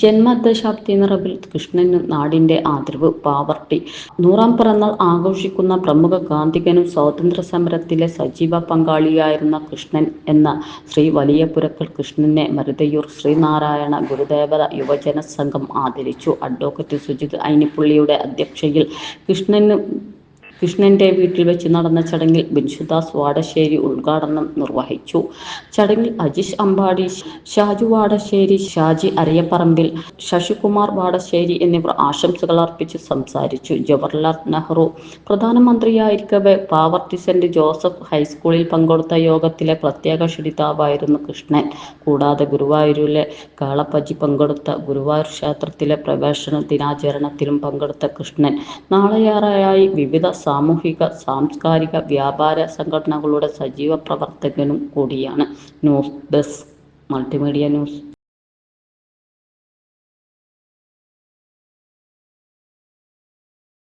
ജന്മദശാബ്ദി നിറവിൽ കൃഷ്ണന് നാടിന്റെ ആദരവ് പാവർട്ടി. നൂറാം പിറന്നാൾ ആഘോഷിക്കുന്ന പ്രമുഖ ഗാന്ധികനും സ്വാതന്ത്ര്യ സമരത്തിലെ സജീവ പങ്കാളിയായിരുന്ന കൃഷ്ണൻ എന്ന ശ്രീ വലിയപുരക്കൽ കൃഷ്ണനെ മരുതയൂർ ശ്രീനാരായണ ഗുരുദേവത യുവജന സംഘം ആദരിച്ചു. അഡ്വക്കേറ്റ് സുജിത് ഐനിപ്പുള്ളിയുടെ അധ്യക്ഷയിൽ കൃഷ്ണന് കൃഷ്ണന്റെ വീട്ടിൽ വെച്ച് നടന്ന ചടങ്ങിൽ ബിൻഷുദാസ് വാടശ്ശേരി ഉദ്ഘാടനം നിർവഹിച്ചു. ചടങ്ങിൽ അജിഷ് അമ്പാടി ഷാജു വാടശ്ശേരി ഷാജി അരയപ്പറമ്പിൽ ശശികുമാർ വാടശ്ശേരി എന്നിവർ ആശംസകൾ അർപ്പിച്ച് സംസാരിച്ചു. ജവഹർലാൽ നെഹ്റു പ്രധാനമന്ത്രിയായിരിക്കവേ പാവർട്ടി സെന്റ് ജോസഫ് ഹൈസ്കൂളിൽ പങ്കെടുത്ത യോഗത്തിലെ പ്രത്യേക ക്ഷണിതാവായിരുന്നു കൃഷ്ണൻ. കൂടാതെ ഗുരുവായൂരിലെ കാളപ്പജി പങ്കെടുത്ത ഗുരുവായൂർ ക്ഷേത്രത്തിലെ പ്രവേശന ദിനാചരണത്തിലും പങ്കെടുത്ത കൃഷ്ണൻ. നാളെയാറായി വിവിധ സാമൂഹിക സാംസ്കാരിക വ്യാപാര സംഘടനകളുടെ സജീവ പ്രവർത്തകനും കൂടിയാണ് ന്യൂസ് ഡെസ്ക് മൾട്ടിമീഡിയ ന്യൂസ്.